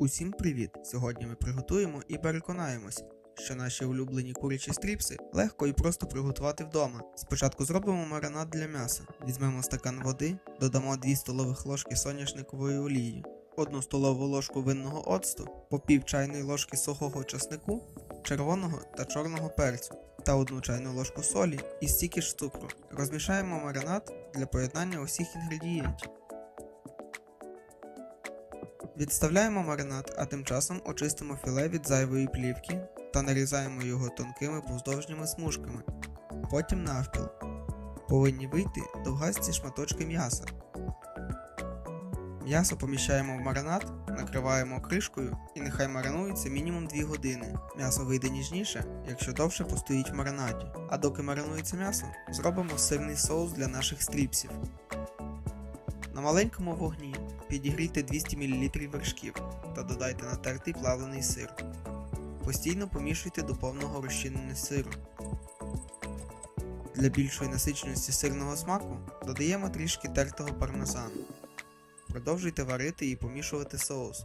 Усім привіт! Сьогодні ми приготуємо і переконаємось, що наші улюблені курячі стріпси легко і просто приготувати вдома. Спочатку зробимо маринад для м'яса. Візьмемо стакан води, додамо 2 столових ложки соняшникової олії, 1 столову ложку винного оцту, по пів чайної ложки сухого часнику, червоного та чорного перцю та 1 чайну ложку солі і стільки ж цукру. Розмішаємо маринад для поєднання усіх інгредієнтів. Відставляємо маринад, а тим часом очистимо філе від зайвої плівки та нарізаємо його тонкими повздовжніми смужками. Потім навпіл. Повинні вийти довгасті шматочки м'яса. М'ясо поміщаємо в маринад, накриваємо кришкою і нехай маринується мінімум 2 години. М'ясо вийде ніжніше, якщо довше постоїть в маринаді. А доки маринується м'ясо, зробимо сирний соус для наших стріпсів. На маленькому вогні підігрійте 200 мл вершків та додайте натертий плавлений сир. Постійно помішуйте до повного розчинення сиру. Для більшої насиченості сирного смаку додаємо трішки тертого пармезану. Продовжуйте варити і помішувати соус,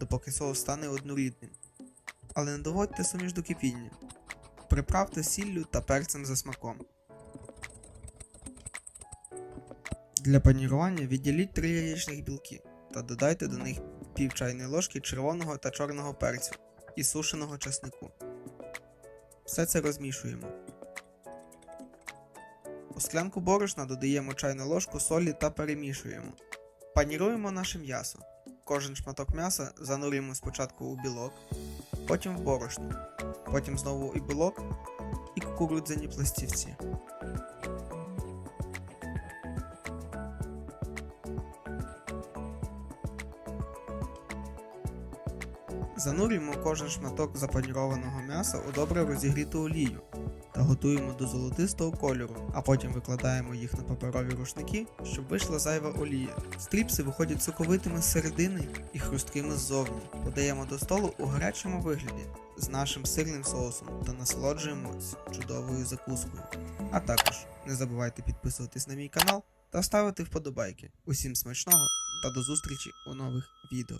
допоки соус стане однорідним. Але не доводьте суміш до кипіння. Приправте сіллю та перцем за смаком. Для панірування відділіть 3 яєчних білки та додайте до них пів чайної ложки червоного та чорного перцю і сушеного часнику. Все це розмішуємо. У склянку борошна додаємо чайну ложку солі та перемішуємо. Паніруємо наше м'ясо. Кожен шматок м'яса занурюємо спочатку у білок, потім в борошно, потім знову і білок і кукурудзяні пластівці. Занурюємо кожен шматок запанірованого м'яса у добре розігріту олію та готуємо до золотистого кольору, а потім викладаємо їх на паперові рушники, щоб вийшла зайва олія. Стріпси виходять соковитими з середини і хрусткими ззовні. Подаємо до столу у гарячому вигляді з нашим сирним соусом та насолоджуємось чудовою закускою. А також не забувайте підписуватись на мій канал та ставити вподобайки. Усім смачного та до зустрічі у нових відео.